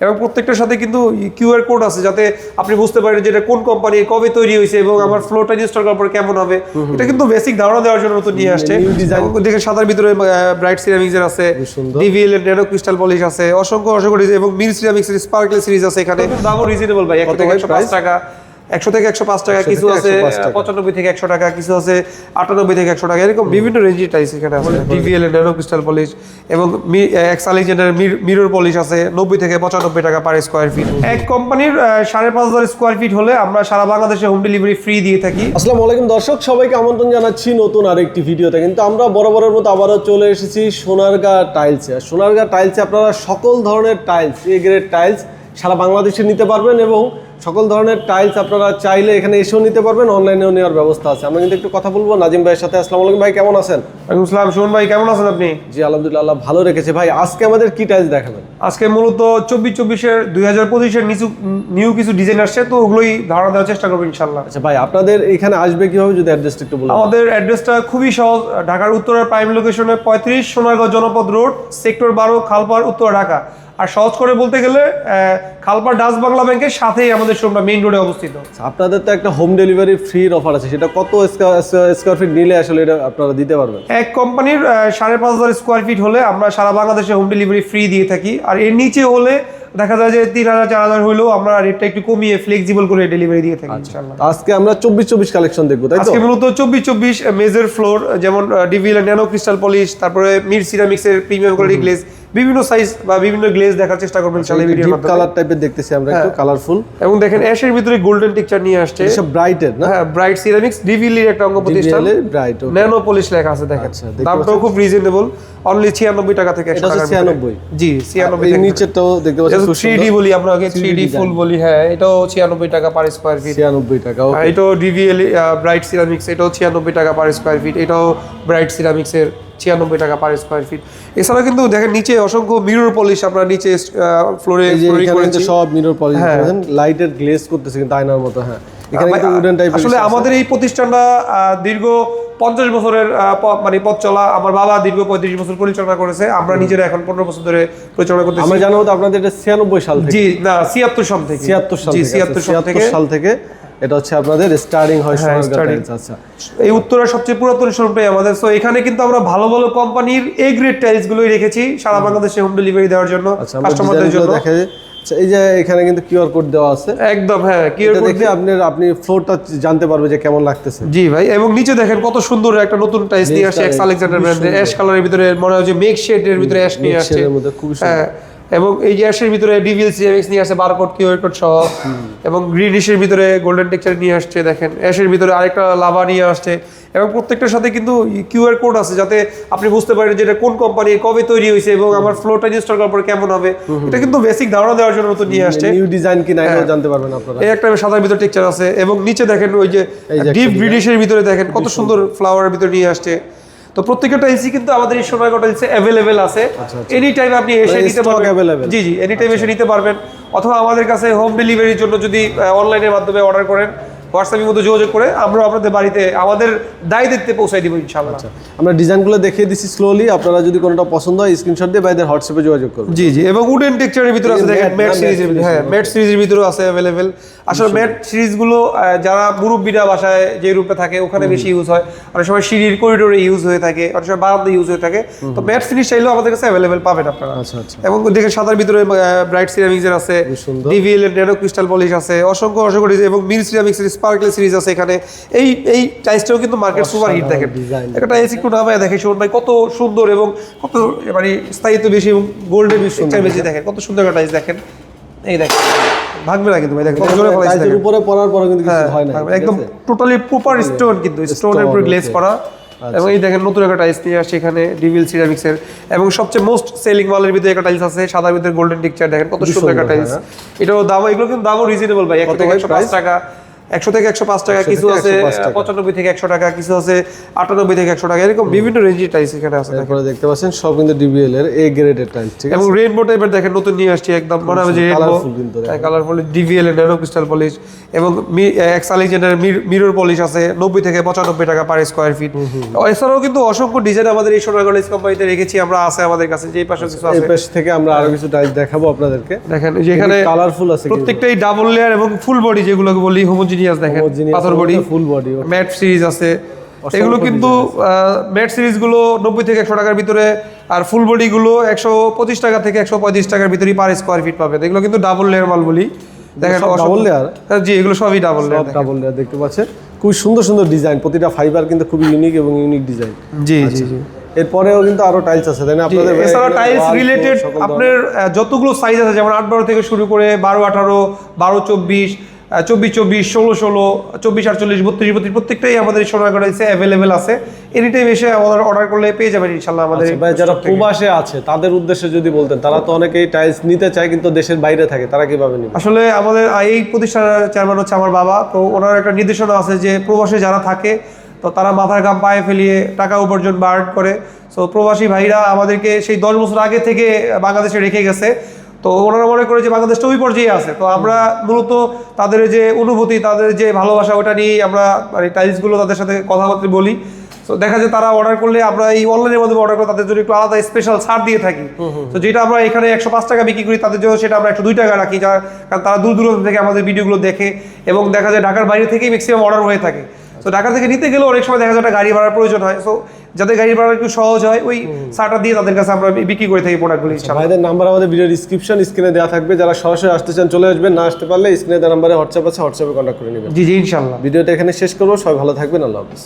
এবং প্রত্যেকটার সাথে কিন্তু কিউআর কোড আছে যাতে আপনি বুঝতে পারেন যে এটা কোন কোম্পানি কবে তৈরি হয়েছে এবং আমার ফ্লোটা ইনস্টল করার পর কেমন হবে। এটা কিন্তু বেসিক ধারণা দেওয়ার জন্য নতুন নিয়ে আসছে। দেখে সাদার ভিতরে ব্রাইট সিরামিক্স এর আছে ডিভিএল এর ন্যানো ক্রিস্টাল পলিশ আছে অসংখ্য অসংখ্য এবং মিল সিরামিক্স এর স্পার্কল সিরিজ আছে এখানে। দামও রিজনেবল ভাই price? টাকা। একশো থেকে একশো পাঁচ টাকা কিছু আছে 105 পঁচানব্বই থেকে একশো টাকা কিছু আছে আটানব্বই থেকে একশো টাকা এরকম বিভিন্ন রেঞ্জের টাইস এখানে আছে। ডিভিএল ন্যানো ক্রিস্টাল পলিশ এবং এক্স আলেকজান্ডার মিরর পলিশ আছে নব্বই থেকে পঁচানব্বই টাকা পার স্কোয়ার ফিট এক কোম্পানির সাড়ে পাঁচ হাজার স্কোয়ার ফিট হলে আমরা সারা বাংলাদেশে হোম ডেলিভারি ফ্রি দিয়ে থাকি। আসসালামু আলাইকুম দর্শক সবাইকে আমন্ত্রণ জানাচ্ছি নতুন আরেকটি ভিডিওতে। কিন্তু আমরা বরাবরের মতো আবারও চলে এসেছি সোনারগাঁ টাইলসে সোনারগাঁ টাইলসে আপনারা সকল ধরনের টাইলস এ গ্রেড টাইলস সারা বাংলাদেশে নিতে পারবেন এবং সকল ধরনের টাইলস আপনারা চাইলে এখানে এসেও নিতে পারবেন অনলাইনেও নেওয়ার ব্যবস্থা আছে। আমরা কিন্তু একটু কথা বলব নাজিম ভাইয়ের সাথে। আসসালামু আলাইকুম ভাই কেমন আছেন? ওয়ালাইকুম আসসালাম সুমন ভাই কেমন আছেন আপনি? জি আলহামদুলিল্লাহ আল্লাহ ভালো রেখেছে। ভাই আজকে আমাদের কি টাইলস দেখাবেন? আজকে মূলত চব্বিশ চব্বিশের দুই হাজার পঁচিশের নিচু নিউ কিছু ডিজাইন আসছে তো ওগুলোই ধারণা দেওয়ার চেষ্টা করব ইনশাল্লাহ আচ্ছা ভাই আপনাদের এখানে আসবে কীভাবে? যদি অ্যাড্রেসটা একটু বলুন। আমাদের অ্যাড্রেসটা খুবই সহজ। ঢাকার উত্তরের প্রাইম লোকেশনে পঁয়ত্রিশ সোনারগাঁও জনপদ রোড সেক্টর বারো খালপাড় উত্তর ঢাকা। আর সহজ করে বলতে গেলে আহ, খালপাড় ডাচ বাংলা ব্যাংকের সাথেই আমাদের শোরুমটা মেইন রোডে অবস্থিত। আপনাদের তো একটা হোম ডেলিভারি ফ্রির অফার আছে সেটা কত স্কোয়ার ফিট নিলে আসলে এটা আপনারা দিতে পারবেন? এক কোম্পানির সাড়ে পাঁচ হাজার স্কোয়ার ফিট হলে আমরা সারা বাংলাদেশে হোম ডেলিভারি ফ্রি দিয়ে থাকি। আর এর নিচে হলে দেখা যায় যে তিন হাজার চার হাজার হলেও আমরা রেটটা একটু কমিয়ে ফ্লেক্সিবল করে ডেলিভারি দিয়ে থাকি ইনশাল্লাহ আজকে আমরা চব্বিশ চব্বিশ কালেকশন দেখব তাই আজকে মূলত চব্বিশ চব্বিশ মেজর ফ্লোর যেমন ডিভিল ন্যানো ক্রিস্টাল পলিশ তারপরে মির সিরামিক্সের প্রিমিয়াম কোয়ালিটি গ্লেজ বিভিন্ন সাইজ বা বিভিন্ন গ্লেজ দেখার চেষ্টা করবেন ইনশাআল্লাহ ভিডিওর মাধ্যমে। কালার টাইপের দেখতেছি আমরা একটু কালারফুল এবং দেখেন অ্যাশের ভিতরে গোল্ডেন টেক্সচার নিয়ে আসছে। এসব ব্রাইটের না? হ্যাঁ ব্রাইট সিরামিক্স ডিভিএল একটা অঙ্গ প্রতিষ্ঠান। ব্রাইট ন্যানো পলিশ লেখা আছে দেখেন। আচ্ছা, দামটাও খুব রিজনেবল অনলি ছিয়ানব্বই টাকা থেকে এটা হচ্ছে টাকার ভিতরে। 96 জি ছিয়ানব্বই এই থেকে নিচেরটাও দেখতে পাচ্ছি খুব থ্রি ডি বলি আমরা থ্রি ডি ফুল বলি হ্যাঁ এটাও ছিয়ানব্বই টাকা পার স্কোয়ার ফিট ছিয়ানব্বই টাকা আর এটাও ডিভিএল ব্রাইট সিরামিক্স এটাও ছিয়ানব্বই টাকা পার স্কোয়ার ফিট এটাও ব্রাইট সিরামিক্সের ছিয়ানব্বই টাকা পার স্কোয়ার ফিট এছাড়া কিন্তু দেখেন নিচে অসংখ্য মিরর পলিশ আমরা নিচে ফ্লোরে সব মিরর পলিশ হ্যাঁ। লাইটের গ্লেজ করতেছে কিন্তু আয়নার মতো হ্যাঁ। আসলে আমাদের এই প্রতিষ্ঠানটা দীর্ঘ পঞ্চাশ বছরের মানে পথ চলা আমার বাবা দীর্ঘ পঁয়ত্রিশ বছর পরিচালনা করেছে। আমরা নিজেরা এখন পনেরো বছর ধরে পরিচালনা করতেছি। আমরা জানাব তো আপনাদের এটা ছিয়ানব্বই সাল জি না ছিয়াত্তর সাল থেকে। ছিয়াত্তর সাল থেকে ছিয়াত্তর সাল থেকে। এটা হচ্ছে আপনাদের স্টার্টিং হয় হ্যাঁ, আচ্ছা। এই উত্তরের সবচেয়ে পুরাতন শোরুমটাই আমাদের। সো এখানে কিন্তু আমরা ভালো ভালো কোম্পানির এ গ্রেড টাইলস গুলোই রেখেছি সারা বাংলাদেশে হোম ডেলিভারি দেওয়ার জন্য আচ্ছা কাস্টমারদের জন্য। দেখা যায় আচ্ছা এই যে এখানে কিন্তু কিউআর কোড দেওয়া আছে। একদম হ্যাঁ কি এটা দেখে আপনি আপনি ফ্লোরটা জানতে পারবে যে কেমন লাগতেছে। জি ভাই এবং নিচে দেখেন কত সুন্দর একটা নতুন টাইলস নিয়ে আসছে এক্স আলেকজান্ডার ব্র্যান্ডের অ্যাশ কালারের ভিতরে মনে হয় যে মেক শেডের ভিতরে অ্যাশ নিয়ে আসছে। খুবই সুন্দর। এবং এই অ্যাশের ভিতরে ডিভিএল সিএমএক্স নিয়ে আসছে বারকোড কিউআর কোড সহ এবং গ্রিনিশের ভিতরে গোল্ডেন টেক্সচার নিয়ে আসছে দেখেন। অ্যাশের ভিতরে আরেকটা লাভা নিয়ে আসছে এবং প্রত্যেকটার সাথে কিন্তু কিউআর কোড আছে যাতে আপনি বুঝতে পারেন যে এটা কোন কোম্পানি কবে তৈরি হয়েছে এবং আমার ফ্লোটা ইনস্টল করার পর কেমন হবে। এটা কিন্তু বেসিক ধারণা দেওয়ার জন্য নতুন নিয়ে আসছে। নিউ ডিজাইন কি না হ্যাঁ। জানতে পারবেন আপনারা। এই একটা সাদার ভিতরে টেক্সচার আছে এবং নিচে দেখেন ওই যে ডিপ ব্রিটিশের ভিতরে দেখেন কত সুন্দর ফ্লাওয়ারের ভিতরে নিয়ে আসছে। তো প্রত্যেকটা এসি কিন্তু আমাদের এই সোনারগাঁও টাইলসে অ্যাভেলেবেল আছে। এনি টাইম আপনি এসে মানে নিতে পারবেন। জি জি এনি টাইম এসে নিতে পারবেন। অথবা আমাদের কাছে হোম ডেলিভারির জন্য যদি অনলাইনের মাধ্যমে অর্ডার করেন হোয়াটসঅ্যাপের মধ্যে যোগাযোগ করে আমরা আপনাদের বাড়িতে আমাদের দায় দেখতে পৌঁছাই দিব ইনশাআল্লাহ। আমরা ডিজাইনগুলো দেখিয়ে দিচ্ছি স্লোলি আপনারা যদি কোনোটা পছন্দ হয় স্ক্রিনশট দিয়ে বাইদের হোয়াটসঅ্যাপে যোগাযোগ করবেন জি জি এবং উডেন টেক্সচারের ভিতরে আছে দেখেন ম্যাট সিরিজের ভিতরে হ্যাঁ ম্যাট সিরিজের ভিতরেও আছে অ্যাভেলেবেল আসলে ম্যাট সিরিজগুলো যারা মুরব্বীরা বাসায় যে রূপে থাকে ওখানে বেশি ইউজ হয়। অনেক সময় সিঁড়ির করিডোরে ইউজ হয়ে থাকে অনেক সময় বারান্দা ইউজ হয়ে থাকে। তো ম্যাট সিরিজ চাইলেও আমাদের কাছে অ্যাভেলেবেল পাবেন আপনারা। আচ্ছা আচ্ছা। এবং দেখেন সাদার ভিতরে ব্রাইট সিরামিক্সের আছে ডিভিএল এর ন্যানো ক্রিস্টাল পলিশ আছে অসংখ্য অসংখ্য এবং মির সিরামিক্সের স্পার্কল সিরিজ আছে এখানে। এই এই টাইসটাও কিন্তু মার্কেট সুপার হিট দেখেন। একটা টাইস একটু নামায় দেখে শোন ভাই কত সুন্দর এবং কত মানে স্থায়িত্ব বেশি এবং গোল্ডের স্ট্রাকচার বেশি দেখেন কত সুন্দর একটা টাইস দেখেন। এই দেখেন ভাগবে না কিন্তু ভাই দেখেন জোরে ফলাইছে দেখেন। উপরে পড়ার পরে কিন্তু কিছু হ্যাঁ, হয় না একদম টোটালি প্রপার স্টোন কিন্তু স্টোনের উপর গ্লেজ. করা। এবং এই দেখেন নতুন একটা টাইলস নিয়ে আসছে এখানে ডিভিল সিরামিক্সের এবং সবচেয়ে মোস্ট সেলিং মালের ভিতরে একটা টাইলস আছে সাদা ভিতরে গোল্ডেন টেক্সচার দেখেন কত সুন্দর একটা টাইলস হ্যাঁ। এটাও দাম এগুলো কিন্তু দামও রিজনেবল ভাই কত থেকে একশো টাকা। একশো থেকে একশো পাঁচ টাকা কিছু আছে পঁচানব্বই থেকে একশো টাকা কিছু আছে আটানব্বই থেকে একশো টাকা এরকম বিভিন্ন রেঞ্জের টাইলস এখানে আছে। এরপরে দেখতে পাচ্ছেন সব কিন্তু ডিবিএল এর এ গ্রেডের টাইলস ঠিক আছে? এবং রেইনবো টাইপের দেখেন নতুন নিয়ে আসছি একদম মনে হবে যে রেইনবো Colourful কিন্তু দেখেন। Colourful DVL nano crystal polish এবং এক্সালিজেনের মিরর পলিশ আছে নব্বই থেকে পঁচানব্বই টাকা পার স্কোয়ার ফিট এছাড়াও কিন্তু অসংখ্য ডিজাইন আমাদের এই সোনারগঞ্জ কোম্পানিতে রেখেছি আমরা আছে আমাদের কাছে যে পাশে কিছু এই পাশ থেকে আমরা আরও কিছু টাইলস দেখাবো আপনাদেরকে। দেখেন যেখানে কালারফুল আছে প্রত্যেকটাই ডাবল লেয়ার এবং ফুল বডি যেগুলোকে বলি হোমোজিনিয়াস দেখেন পাথর body full body matt series আছে। এগুলো কিন্তু ম্যাট সিরিজগুলো নব্বই থেকে একশো টাকার ভিতরে আর ফুল বডিগুলো একশো পঁচিশ টাকা থেকে একশো পঁয়ত্রিশ টাকার ভিতরে পার স্কোয়ার ফিট পাবেন এগুলো কিন্তু ডাবল লেয়ার মাল বলি। দেখেন layer? হ্যাঁ, জি এগুলো সবই ডাবল লেয়ার ডাবল লেয়ার দেখতে পাচ্ছেন। খুব সুন্দর সুন্দর ডিজাইন প্রতিটা ফাইবার কিন্তু খুব ইউনিক এবং ইউনিক ডিজাইন জি জি জি। এরপরেও কিন্তু আরও টাইলস আছে তাই না? আপনাদের এছাড়া টাইলস রিলেটেড আপনার যতগুলো সাইজ আছে যেমন আট বারো থেকে শুরু করে বারো আঠারো বারো চব্বিশ চব্বিশ চব্বিশ ষোলো ষোলো চব্বিশ আটচল্লিশ বত্রিশ বত্রিশ প্রত্যেকটাই আমাদের এই সোনারগড় এসে অ্যাভেলেবেল আছে। এনি টাইম এসে আমাদের অর্ডার করলে পেয়ে যাবেন ইনশাল্লাহ আমাদের আচ্ছা, যারা প্রবাসে আছে তাদের উদ্দেশ্যে যদি বলতেন তারা তো অনেকেই টাইলস নিতে চায় কিন্তু দেশের বাইরে থাকে তারা কীভাবে নেবে? আসলে আমাদের এই প্রতিষ্ঠানের চেয়ারম্যান হচ্ছে আমার বাবা তো ওনার একটা নির্দেশনা আছে যে প্রবাসে যারা থাকে তো তারা মাথার গাম পায়ে ফেলিয়ে টাকা উপার্জন বার্ন করে। সো প্রবাসী ভাইরা আমাদেরকে সেই দশ বছর আগে থেকে বাংলাদেশে রেখে গেছে। তো ওনারা মনে করে যে বাংলাদেশটা ওই পর্যায়ে আছে। তো আমরা মূলত তাদের যে অনুভূতি তাদের যে ভালোবাসা ওটা নিয়েই আমরা মানে টাইলসগুলো তাদের সাথে কথাবার্তা বলি। তো দেখা যায় তারা অর্ডার করলে আমরা এই অনলাইনের মাধ্যমে অর্ডার করে তাদের জন্য একটু আলাদা স্পেশাল ছাড় দিয়ে থাকি। তো যেটা আমরা এখানে একশো পাঁচ টাকা বিক্রি করি তাদের জন্য সেটা আমরা একশো দুই টাকা রাখি যা কারণ তারা দূর দূরান্ত থেকে আমাদের ভিডিওগুলো দেখে এবং দেখা যায় ঢাকার বাইরে থেকেই ম্যাক্সিমাম অর্ডার হয়ে থাকে। তো ঢাকা থেকে নিতে গেলে অনেক সময় দেখা যায় গাড়ি ভাড়ার প্রয়োজন হয়। সো যাতে গাড়ি ভাড়া একটু সহজ হয় ওই সাটা দিয়ে তাদের কাছে আমরা বিক্রি করে থাকি প্রোডাক্টগুলি। ইনশাল্লাহ ভাইদের নাম্বার আমাদের ভিডিও ডিসক্রিপশন স্ক্রিনে দেওয়া থাকবে। যারা সরাসরি আসতে চান চলে আসবেন। না আসতে পারলে স্ক্রিনে দেওয়া নাম্বারে হোয়াটসঅ্যাপ আছে হোয়াটসঅ্যাপে কন্ট্যাক্ট করে নেবেন। জি জি ইনশাল্লাহ। ভিডিওটা এখানে শেষ করব। সবাই ভালো থাকবেন। আল্লাহ হাফিজ।